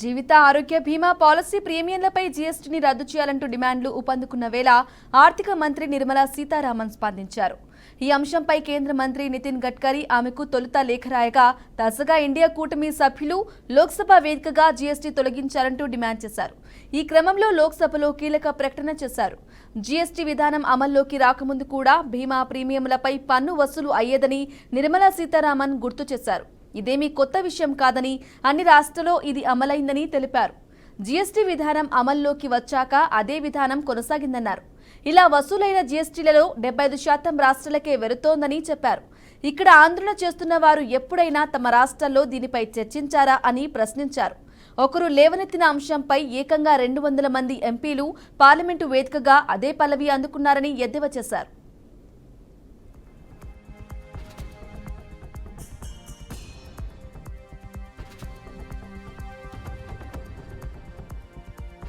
జీవిత ఆరోగ్య బీమా పాలసీ ప్రీమియంలపై జీఎస్టీని రద్దు చేయాలంటూ డిమాండ్లు ఊపందుకున్న వేళ ఆర్థిక మంత్రి నిర్మలా సీతారామన్ స్పందించారు. ఈ అంశంపై కేంద్ర మంత్రి నితిన్ గడ్కరీ ఆమెకు తొలుత లేఖ రాయగా తాజాగా ఇండియా కూటమి సభ్యులు లోక్సభ వేదికగా జీఎస్టీ తొలగించాలంటూ డిమాండ్ చేశారు. ఈ క్రమంలో లోక్సభలో కీలక ప్రకటన చేశారు. జీఎస్టీ విధానం అమల్లోకి రాకముందు కూడా బీమా ప్రీమియంలపై పన్ను వసూలు అయ్యేదని నిర్మలా సీతారామన్ గుర్తు చేశారు. ఇదేమీ కొత్త విషయం కాదని అన్ని రాష్ట్రాల్లో ఇది అమలైందని తెలిపారు. జీఎస్టీ విధానం అమల్లోకి వచ్చాక అదే విధానం కొనసాగిందన్నారు. ఇలా వసూలైన జీఎస్టీలలో డెబ్బై ఐదు శాతం రాష్ట్రాలకే వెరుతోందని చెప్పారు. ఇక్కడ ఆందోళన చేస్తున్న వారు ఎప్పుడైనా తమ రాష్ట్రాల్లో దీనిపై చర్చించారా అని ప్రశ్నించారు. ఒకరు లేవనెత్తిన అంశంపై ఏకంగా రెండు వందల మంది ఎంపీలు పార్లమెంటు వేదికగా అదే పల్లవి అందుకున్నారని ఎద్దేవా చేశారు.